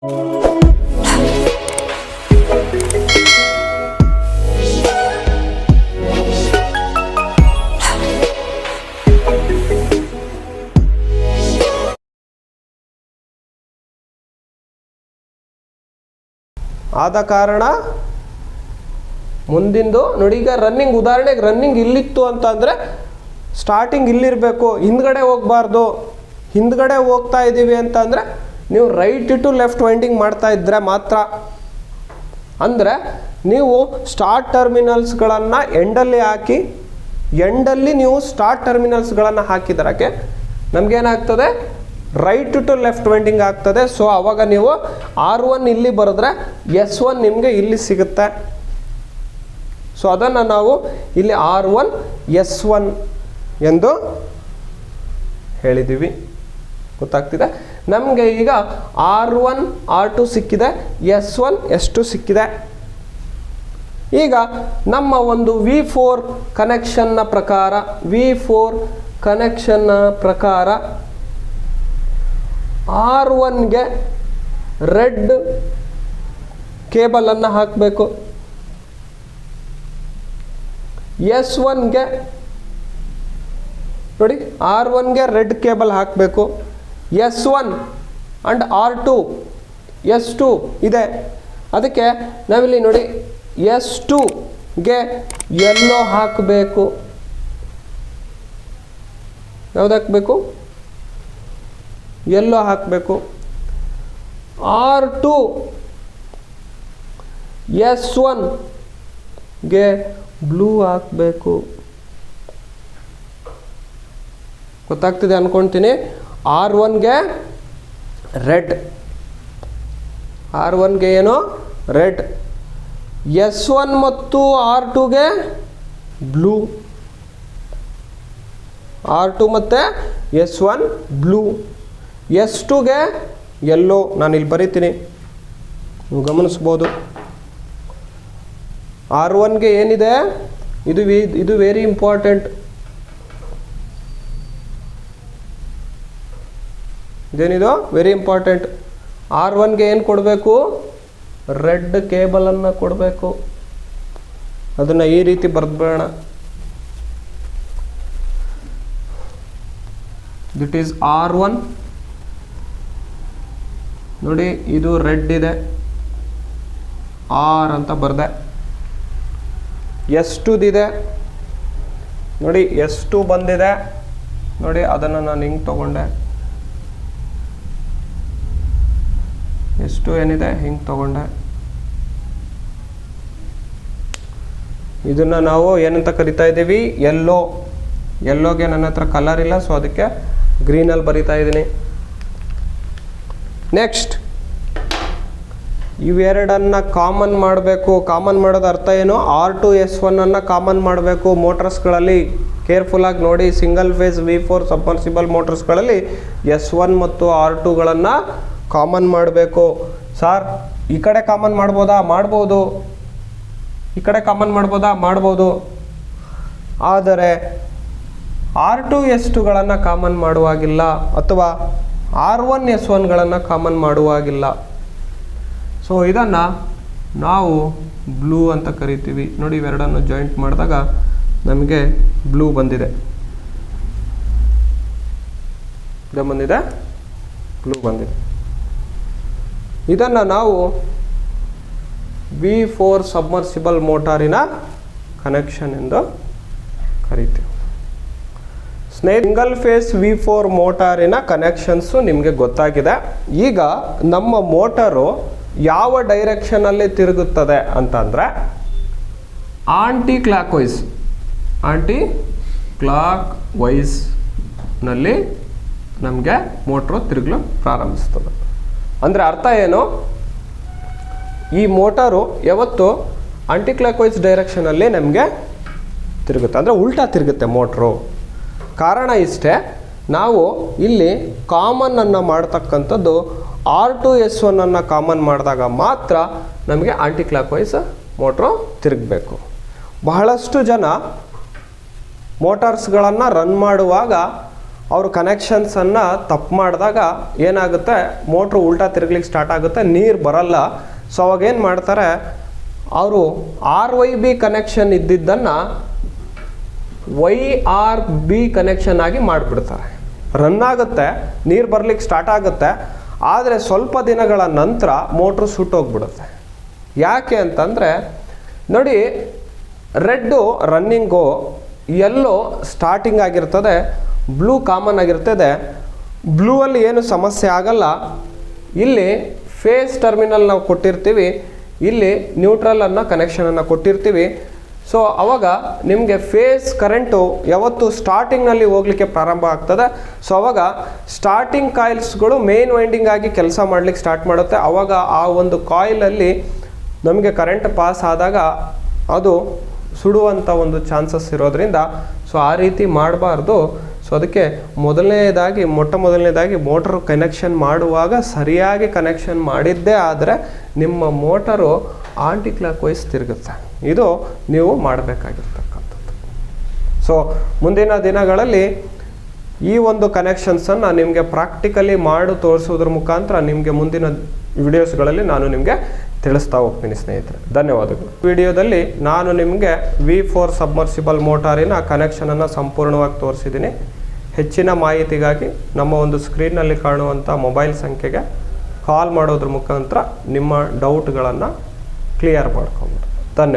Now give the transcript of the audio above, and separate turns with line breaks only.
ಆದ ಕಾರಣ ಮುಂದಿಂದು ನೋಡಿ, ಈಗ ರನ್ನಿಂಗ್ ಉದಾಹರಣೆಗೆ ರನ್ನಿಂಗ್ ಇಲ್ಲಿತ್ತು ಅಂತಂದರೆ ಸ್ಟಾರ್ಟಿಂಗ್ ಇಲ್ಲಿರಬೇಕು, ಹಿಂದ್ಗಡೆ ಹೋಗಬಾರ್ದು, ಹಿಂದ್ಗಡೆ ಹೋಗ್ತಾ ಇದ್ದೀವಿ ಅಂತಂದರೆ ನೀವು ರೈಟ್ ಟು ಲೆಫ್ಟ್ ವೈಂಡಿಂಗ್ ಮಾಡ್ತಾ ಇದ್ದರೆ ಮಾತ್ರ. ಅಂದರೆ ನೀವು ಸ್ಟಾರ್ಟ್ ಟರ್ಮಿನಲ್ಸ್ಗಳನ್ನು ಎಂಡಲ್ಲಿ ಹಾಕಿ, ಎಂಡಲ್ಲಿ ನೀವು ಸ್ಟಾರ್ಟ್ ಟರ್ಮಿನಲ್ಸ್ಗಳನ್ನು ಹಾಕಿದರಕ್ಕೆ ನಮಗೇನಾಗ್ತದೆ? ರೈಟ್ ಟು ಲೆಫ್ಟ್ ವೈಂಡಿಂಗ್ ಆಗ್ತದೆ. ಸೊ ಅವಾಗ ನೀವು ಆರ್ ಒನ್ ಇಲ್ಲಿ ಬರೆದ್ರೆ ಎಸ್ ಒನ್ ನಿಮಗೆ ಇಲ್ಲಿ ಸಿಗುತ್ತೆ. ಸೊ ಅದನ್ನು ನಾವು ಇಲ್ಲಿ ಆರ್ ಒನ್ ಎಸ್ ಒನ್ ಎಂದು ಹೇಳಿದ್ದೀವಿ ಗೊತ್ತಾಗ್ತಿದೆ? ನಮಗೆ ಈಗ ಆರ್ ಒನ್, ಆರ್ ಟು ಸಿಕ್ಕಿದೆ, ಎಸ್ ಒನ್, ಎಸ್ ಟು ಸಿಕ್ಕಿದೆ. ಈಗ ನಮ್ಮ ಒಂದು ವಿ ಫೋರ್ ಕನೆಕ್ಷನ್ನ ಪ್ರಕಾರ, ವಿ ಫೋರ್ ಕನೆಕ್ಷನ್ನ ಪ್ರಕಾರ ಆರ್ ಒನ್ಗೆ ರೆಡ್ ಕೇಬಲನ್ನು ಹಾಕಬೇಕು. ಎಸ್ ಒನ್ಗೆ ನೋಡಿ, ಆರ್ ಒನ್ಗೆ ರೆಡ್ ಕೇಬಲ್ ಹಾಕಬೇಕು. S one and R two, S two ಇದೆ. ಅದಕ್ಕೆ ನಾವಿಲ್ಲಿ ನೋಡಿ, ಎಸ್ ಟುಗೆ ಎಲ್ಲೋ ಹಾಕಬೇಕು. ಯಾವ್ದು ಹಾಕಬೇಕು? ಎಲ್ಲೋ ಹಾಕಬೇಕು. ಆರ್ ಟು ಎಸ್ ಒನ್ಗೆ ಬ್ಲೂ ಹಾಕಬೇಕು. ಗೊತ್ತಾಗ್ತಿದೆ ಅನ್ಕೊಳ್ತೀನಿ ಆರ್ ಒನ್ಗೆ ರೆಡ್ ಆರ್ ಒನ್ಗೆ ಏನು? ರೆಡ್ ಎಸ್ ಒನ್ ಮತ್ತು ಆರ್ ಟುಗೆ ಬ್ಲೂ ಆರ್ ಟು ಮತ್ತು ಎಸ್ ಒನ್ ಬ್ಲೂ ಎಸ್ ಟುಗೆ ಎಲ್ಲೋ ನಾನು ಇಲ್ಲಿ ಬರೀತೀನಿ. ನೀವು ಗಮನಿಸ್ಬೋದು. ಆರ್ ಒನ್ಗೆ ಏನಿದೆ? ಇದು ವಿ- ಇದು ವೆರಿ ಇಂಪಾರ್ಟೆಂಟ್ ಇದೇನಿದು? ವೆರಿ ಇಂಪಾರ್ಟೆಂಟ್ ಆರ್ ಒನ್ಗೆ ಏನು ಕೊಡಬೇಕು? ರೆಡ್ ಕೇಬಲನ್ನು ಕೊಡಬೇಕು. ಅದನ್ನು ಈ ರೀತಿ ಬರೆದ್ಬೇಡ ದಿಟ್ ಈಸ್ ಆರ್ ಒನ್ ನೋಡಿ, ಇದು ರೆಡ್ ಇದೆ. ಆರ್ ಅಂತ ಬರೆದೆ. ಎಸ್ ಟುದಿದೆ ನೋಡಿ, ಎಷ್ಟು ಬಂದಿದೆ? ನೋಡಿ, ಅದನ್ನು ನಾನು ಹಿಂಗೆ ತಗೊಂಡೆ. ಎಷ್ಟು ಏನಿದೆ, ಹಿಂಗೆ ತಗೊಂಡೆ. ಇದನ್ನು ನಾವು ಏನಂತ ಕರಿತಾ ಇದ್ದೀವಿ? ಎಲ್ಲೋ ಎಲ್ಲೋಗೆ ನನ್ನ ಹತ್ರ ಕಲರ್ ಇಲ್ಲ ಸೊ ಅದಕ್ಕೆ ಗ್ರೀನಲ್ಲಿ ಬರಿತಾ ಇದ್ದೀನಿ. ನೆಕ್ಸ್ಟ್ ಇವೆರಡನ್ನು ಕಾಮನ್ ಮಾಡಬೇಕು. ಕಾಮನ್ ಮಾಡೋದು ಅರ್ಥ ಏನು? ಆರ್ ಟು ಎಸ್ ಒನ್ನನ್ನು ಕಾಮನ್ ಮಾಡಬೇಕು ಮೋಟರ್ಸ್ಗಳಲ್ಲಿ. ಕೇರ್ಫುಲ್ಲಾಗಿ ನೋಡಿ single phase V four submersible ಮೋಟರ್ಸ್ಗಳಲ್ಲಿ S one ಮತ್ತು ಆರ್ ಟುಗಳನ್ನು ಕಾಮನ್ ಮಾಡಬೇಕು. ಸಾರ್ ಈ ಕಡೆ ಕಾಮನ್ ಮಾಡ್ಬೋದಾ? ಮಾಡ್ಬೋದು. ಈ ಕಡೆ ಕಾಮನ್ ಮಾಡ್ಬೋದಾ? ಮಾಡ್ಬೋದು. ಆದರೆ ಆರ್ ಟು ಎಸ್ ಟುಗಳನ್ನು ಕಾಮನ್ ಮಾಡುವಾಗಿಲ್ಲ ಅಥವಾ ಆರ್ ಒನ್ ಎಸ್ ಒನ್ಗಳನ್ನು ಕಾಮನ್ ಮಾಡುವಾಗಿಲ್ಲ. ಸೊ ಇದನ್ನು ನಾವು ಬ್ಲೂ ಅಂತ ಕರಿತೀವಿ. ನೋಡಿ, ಇವೆರಡನ್ನು ಜಾಯಿಂಟ್ ಮಾಡಿದಾಗ ನಮಗೆ ಬ್ಲೂ ಬಂದಿದೆ. ಬಂದಿದೆ ಬ್ಲೂ ಬಂದಿದೆ. ಇದನ್ನು ನಾವು ಬಿ ಫೋರ್ ಸಬ್ಮರ್ಸಿಬಲ್ ಮೋಟಾರಿನ ಕನೆಕ್ಷನ್ ಎಂದು ಕರಿತೀವಿ. ಸ್ನೇಹಿತ ಸಿಂಗಲ್ ಫೇಸ್ ವಿ ಫೋರ್ ಮೋಟಾರಿನ ಕನೆಕ್ಷನ್ಸು ನಿಮಗೆ ಗೊತ್ತಾಗಿದೆ. ಈಗ ನಮ್ಮ ಮೋಟರು ಯಾವ ಡೈರೆಕ್ಷನಲ್ಲಿ ತಿರುಗುತ್ತದೆ ಅಂತಂದರೆ anti clock wise anti clock ವೈಸ್ನಲ್ಲಿ ನಮಗೆ ಮೋಟ್ರು ತಿರುಗಲು ಪ್ರಾರಂಭಿಸ್ತದೆ. ಅಂದರೆ ಅರ್ಥ ಏನು? ಈ ಮೋಟಾರು ಯಾವತ್ತು ಆಂಟಿ ಕ್ಲಾಕ್ ವೈಸ್ ಡೈರೆಕ್ಷನಲ್ಲಿ ನಮಗೆ ತಿರುಗುತ್ತೆ. ಅಂದರೆ ಉಲ್ಟಾ ತಿರುಗುತ್ತೆ ಮೋಟ್ರು. ಕಾರಣ ಇಷ್ಟೇ, ನಾವು ಇಲ್ಲಿ ಕಾಮನನ್ನು ಮಾಡ್ತಕ್ಕಂಥದ್ದು ಆರ್ ಟು ಎಸ್ ಒನ್ನನ್ನು ಕಾಮನ್ ಮಾಡಿದಾಗ ಮಾತ್ರ ನಮಗೆ ಆಂಟಿ ಕ್ಲಾಕ್ ವೈಸ್ ಮೋಟ್ರು ತಿರುಗಬೇಕು. ಬಹಳಷ್ಟು ಜನ ಮೋಟಾರ್ಸ್ಗಳನ್ನು ರನ್ ಮಾಡುವಾಗ ಅವರು ಕನೆಕ್ಷನ್ಸನ್ನು ತಪ್ಪು ಮಾಡಿದಾಗ ಏನಾಗುತ್ತೆ? ಮೋಟ್ರು ಉಲ್ಟಾ ತಿರುಗ್ಲಿಕ್ಕೆ ಸ್ಟಾರ್ಟ್ ಆಗುತ್ತೆ, ನೀರು ಬರಲ್ಲ. ಸೊ ಅವಾಗ ಏನು ಮಾಡ್ತಾರೆ? ಅವರು ಆರ್ ವೈ ಬಿ ಕನೆಕ್ಷನ್ ಇದ್ದಿದ್ದನ್ನು ವೈ ಆರ್ ಬಿ ಕನೆಕ್ಷನ್ ಆಗಿ ಮಾಡಿಬಿಡ್ತಾರೆ. ರನ್ ಆಗುತ್ತೆ, ನೀರು ಬರಲಿಕ್ಕೆ ಸ್ಟಾರ್ಟ್ ಆಗುತ್ತೆ. ಆದರೆ ಸ್ವಲ್ಪ ದಿನಗಳ ನಂತರ ಮೋಟ್ರು ಸುಟ್ಟೋಗ್ಬಿಡುತ್ತೆ ಯಾಕೆ ಅಂತಂದರೆ, ನೋಡಿ, ರೆಡ್ಡು ರನ್ನಿಂಗು ಎಲ್ಲೋ ಸ್ಟಾರ್ಟಿಂಗ್ ಆಗಿರ್ತದೆ. ಬ್ಲೂ ಕಾಮನ್ ಆಗಿರ್ತದೆ ಬ್ಲೂ ಅಲ್ಲಿ ಏನು ಸಮಸ್ಯೆ ಆಗಲ್ಲ. ಇಲ್ಲಿ ಫೇಸ್ ಟರ್ಮಿನಲ್ ನಾವು ಕೊಟ್ಟಿರ್ತೀವಿ. ಇಲ್ಲಿ ನ್ಯೂಟ್ರಲ್ ಅನ್ನೋ ಕನೆಕ್ಷನನ್ನು ಕೊಟ್ಟಿರ್ತೀವಿ. ಸೊ ಅವಾಗ ನಿಮಗೆ ಫೇಸ್ ಕರೆಂಟು ಯಾವತ್ತು ಸ್ಟಾರ್ಟಿಂಗ್ನಲ್ಲಿ ಹೋಗ್ಲಿಕ್ಕೆ ಪ್ರಾರಂಭ ಆಗ್ತದೆ. ಸೊ ಅವಾಗ ಸ್ಟಾರ್ಟಿಂಗ್ ಕಾಯಿಲ್ಸ್ಗಳು ಮೇನ್ ವೈಂಡಿಂಗ್ ಆಗಿ ಕೆಲಸ ಮಾಡ್ಲಿಕ್ಕೆ ಸ್ಟಾರ್ಟ್ ಮಾಡುತ್ತೆ. ಅವಾಗ ಆ ಒಂದು ಕಾಯಿಲಲ್ಲಿ ನಮಗೆ ಕರೆಂಟ್ ಪಾಸ್ ಆದಾಗ ಅದು ಸುಡುವಂಥ ಒಂದು ಚಾನ್ಸಸ್ ಇರೋದ್ರಿಂದ ಸೊ ಆ ರೀತಿ ಮಾಡಬಾರ್ದು. ಸೊ ಅದಕ್ಕೆ ಮೊದಲನೇದಾಗಿ, ಮೊಟ್ಟ ಮೊದಲನೇದಾಗಿ ಮೋಟರ್ ಕನೆಕ್ಷನ್ ಮಾಡುವಾಗ ಸರಿಯಾಗಿ ಕನೆಕ್ಷನ್ ಮಾಡಿದ್ದೇ ಆದರೆ ನಿಮ್ಮ ಮೋಟರು ಆಂಟಿ ಕ್ಲಾಕ್ ವೈಸ್ ತಿರುಗುತ್ತೆ. ಇದು ನೀವು ಮಾಡಬೇಕಾಗಿರ್ತಕ್ಕಂಥದ್ದು. ಸೊ ಮುಂದಿನ ದಿನಗಳಲ್ಲಿ ಈ ಒಂದು ಕನೆಕ್ಷನ್ಸನ್ನು ನಿಮಗೆ ಪ್ರಾಕ್ಟಿಕಲಿ ಮಾಡಿ ತೋರಿಸೋದ್ರ ಮುಖಾಂತರ ನಿಮಗೆ ಮುಂದಿನ ವಿಡಿಯೋಸ್ಗಳಲ್ಲಿ ನಾನು ನಿಮಗೆ ತಿಳಿಸ್ತಾ ಹೋಗ್ತೀನಿ, ಸ್ನೇಹಿತರೆ. ಧನ್ಯವಾದಗಳು. ವಿಡಿಯೋದಲ್ಲಿ ನಾನು ನಿಮಗೆ ವಿ ಫೋರ್ ಸಬ್ಮರ್ಸಿಬಲ್ ಮೋಟಾರಿನ ಕನೆಕ್ಷನನ್ನು ಸಂಪೂರ್ಣವಾಗಿ ತೋರಿಸಿದ್ದೀನಿ. ಹೆಚ್ಚಿನ ಮಾಹಿತಿಗಾಗಿ ನಮ್ಮ ಒಂದು ಸ್ಕ್ರೀನ್ನಲ್ಲಿ ಕಾಣುವಂಥ ಮೊಬೈಲ್ ಸಂಖ್ಯೆಗೆ ಕಾಲ್ ಮಾಡೋದ್ರ ಮುಖಾಂತರ ನಿಮ್ಮ ಡೌಟ್ಗಳನ್ನು ಕ್ಲಿಯರ್ ಮಾಡ್ಕೊಬೋದು. ಧನ್ಯವಾದ.